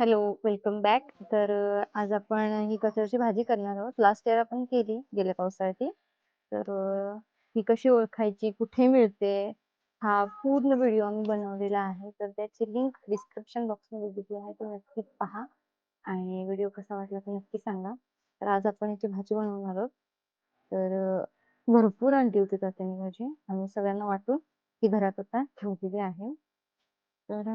Hello welcome back. तर आज आपण ही कचऱ्याची भाजी करणार आहोत. लास्ट इयर आपण केली गेल्या पावसाळ्यात तर ही कशी ओळखायची कुठे मिळते हा पूर्ण व्हिडिओ आम्ही बनवलेला आहे. तर त्याची लिंक डिस्क्रिप्शन बॉक्समध्ये दिली आहे तो नक्कीच पहा. आणि व्हिडिओ कसा वाटला ते नक्की सांगा. तर आज आपण याची भाजी बनवणार आहोत. तर भरपूर आणली होती त्यांनी भाजी. आम्ही सगळ्यांना वाटून ही घरात आता ठेवलेली आहे. तर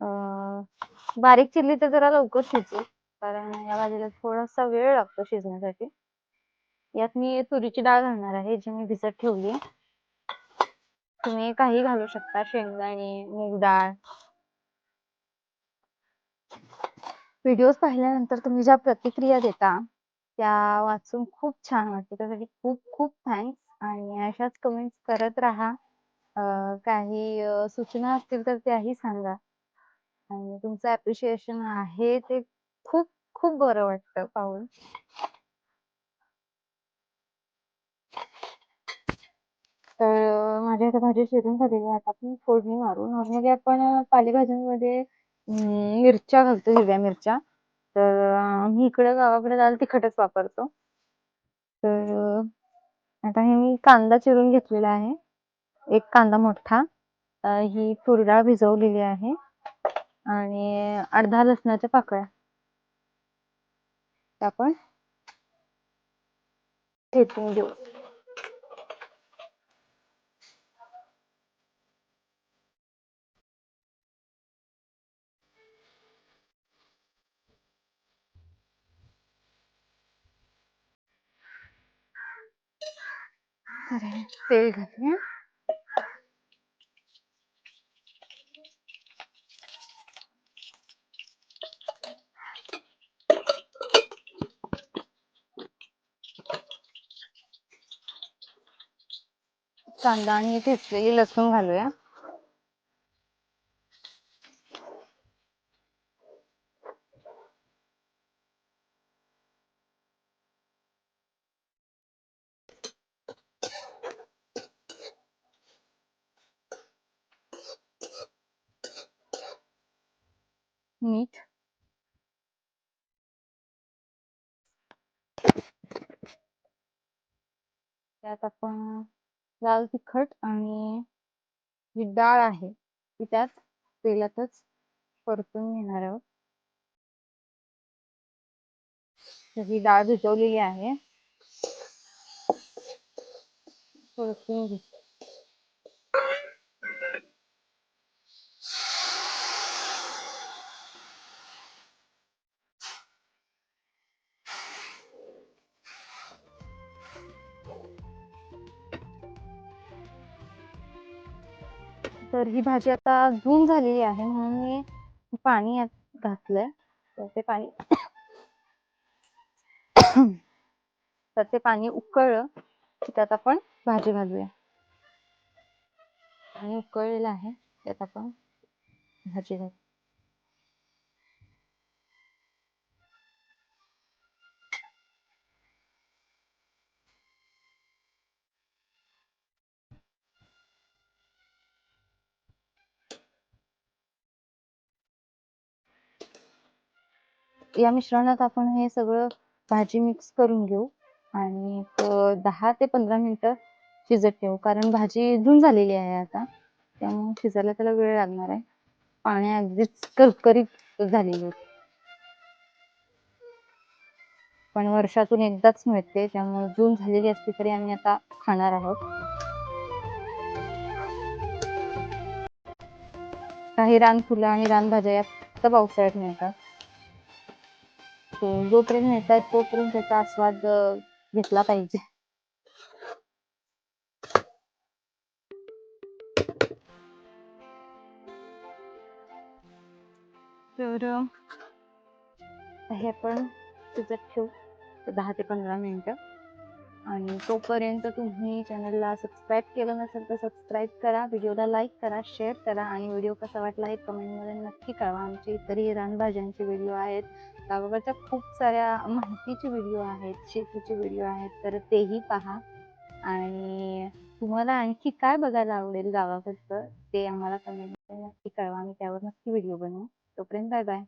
अं, बारीक चिरली तर जरा लवकर शिजू कारण या भाजीला थोडासा वेळ लागतो शिजण्यासाठी. यात मी तुरीची डाळ घालणार आहे जी मी भिजत ठेवली तुम्ही काही घालू शकता शेंगदाणे मूग डाळ. व्हिडिओज पाहिल्यानंतर तुम्ही ज्या प्रतिक्रिया देता त्या वाचून खूप छान वाटते. त्यासाठी खूप खूप थँक्स आणि अशाच कमेंट्स करत राहा. काही सूचना असतील तर त्याही सांगा. आणि तुमचं अप्रिशिएशन आहे ते खूप खूप बरं वाटतं पाहून. तर माझ्या आता भाजी शिरून झालेली आहे आता आपण फोडणी मारू नॉर्मली म्हणजे आपण पालेभाज्यांमध्ये मिरच्या घालतो हिरव्या मिरच्या. तर मी आम्ही इकडे गावाकडे जायला तिखटच वापरतो. तर आता हे मी कांदा चिरून घेतलेला आहे. एक कांदा मोठा. ही तुरडाळ भिजवलेली आहे. आणि अर्धा लसणाच्या पाकळ्या. आपण ठेचून घेऊ. तेल घालूया. कांदा आणि ठेचलेली लसूण घालूया. मीठ. त्यात आपण लाल तिखट आणि जी डाळ आहे ती त्यात तेलातच परतून घेणार आहोत. ही डाळ भिजवलेली आहे. परतून घे तर ही भाजी आता धुवून झालेली आहे म्हणून मी पाणी यात घातलंय. तर ते पाणी तर ते पाणी उकळलं की त्यात आपण भाजी घालूया. आणि उकळलेलं आहे त्यात आपण भाजी घालू. या मिश्रणात आपण हे सगळं भाजी मिक्स करून घेऊ. आणि दहा ते पंधरा मिनिटं शिजत ठेवू. कारण भाजी धुवून झालेली आहे आता. त्यामुळे शिजायला त्याला वेळ लागणार आहे. पाणी अगदीच करकरीत झालेली होती. पण वर्षातून एकदाच मिळते. त्यामुळे जून झालेली असली तरी आम्ही आता खाणार आहोत. काही रानफुलं आणि रानभाज्या या फक्त पावसाळ्यात मिळतात. जोपर्यंत मिळतात तोपर्यंत त्याचा आस्वाद घेतला पाहिजे. तर हे आपण शिजत ठेवू. दहा ते पंधरा मिनिटं. आणि तोपर्यंत तुम्ही चॅनलला सबस्क्राईब केलं नसेल तर सबस्क्राईब करा व्हिडिओला लाईक करा शेअर करा आणि व्हिडिओ कसा वाटला हे कमेंटमध्ये नक्की कळवा. आमचे इतरही रानभाज्यांचे व्हिडिओ आहेत. गावाकडच्या खूप साऱ्या माहितीचे व्हिडिओ आहेत शेतीचे व्हिडिओ आहेत तर तेही पहा. आणि तुम्हाला आणखी काय बघायला आवडेल गावाकडचं ते आम्हाला कमेंटमध्ये नक्की कळवा. आम्ही त्यावर नक्की व्हिडिओ बनवू. तोपर्यंत बाय बाय